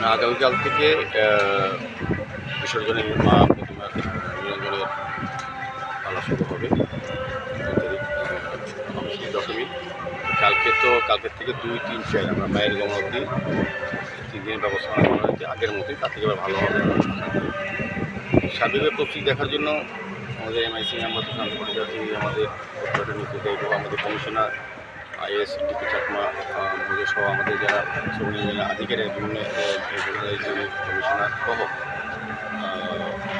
মানে আগামীকাল থেকে বিসর্জনের মা প্রতিমা নিরঞ্জনের পালা শুরু হবে। দশমী। কালকে তো, কালকের থেকে দুই, তিন চার, আমরা মায়ের গমন অবধি তিন দিনের ব্যবস্থা করা হয়েছে আগের মতোই, তার থেকে ভালো হবে। সার্বিকের প্রস্তুতি দেখার জন্য আমাদের এমআইসি আমাদের নেতৃত্বে এবং আমাদের কমিশনার আইএস, ডিপি চাকমা সহ আমাদের যারা শ্রমিক ইউনিয়নের আধিকারিক, বিভিন্ন কমিশনার সহ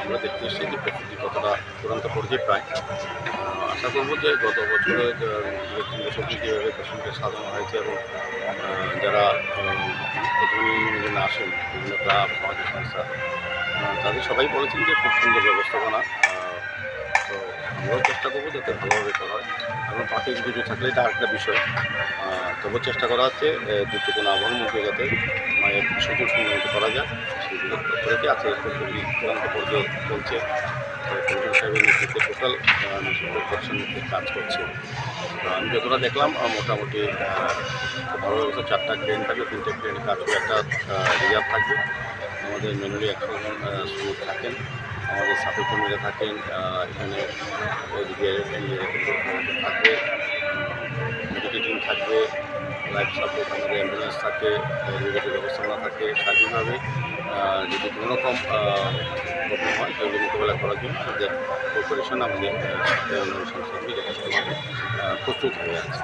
আমরা দেখতে এসেছি যে প্রস্তুতি কতটা চূড়ান্ত পর্যায়ে প্রায়। আশা করব যে গত বছরে বছরটি যেভাবে পেশেন্টকে সাজানো হয়েছে এবং যারা প্রথমে আসেন, বিভিন্ন ক্লাব সামাজিক সংস্থা তাদের সবাই বলেছেন যে খুব সুন্দর ব্যবস্থাপনা। আমরাও চেষ্টা করব যাতে ভালোভাবে করা হয়। এবং পাতে কিছু থাকলে এটা আরেকটা বিষয়। তবুও চেষ্টা করা হচ্ছে দুটো কোনো আবহাওয়ার মধ্যে যাতে মায়ের সুযোগ সুন্দর করা যায়, সেগুলো আছে প্রস্তুতি চূড়ান্ত পর্যায়ে চলছে। সাহেবের নেতৃত্বে টোটাল পার্সেন্ট কাজ করছে। আমি যতটা দেখলাম মোটামুটি ভালো ব্যবস্থা, চারটা ট্রেন থাকবে, তিনটে ট্রেন কাজ করে একটা রিজার্ভ থাকবে। আমাদের মেনুলি একশো জন থাকেন। আমাদের সাথে কর্মীরা থাকেন এখানে ইয়ে থাকবে থাকবে লাইফ সাপোর্ট আমাদের অ্যাম্বুলেন্স থাকে রেগুলেটরি ব্যবস্থাপনা থাকে স্বাধীনভাবে যদি কোনো রকম প্রবলেম হয় সেগুলো মোকাবেলা করার জন্য আমাদের কর্পোরেশন আমাদের সংস্থাগুলি যথেষ্টভাবে প্রস্তুত হয়ে আছে।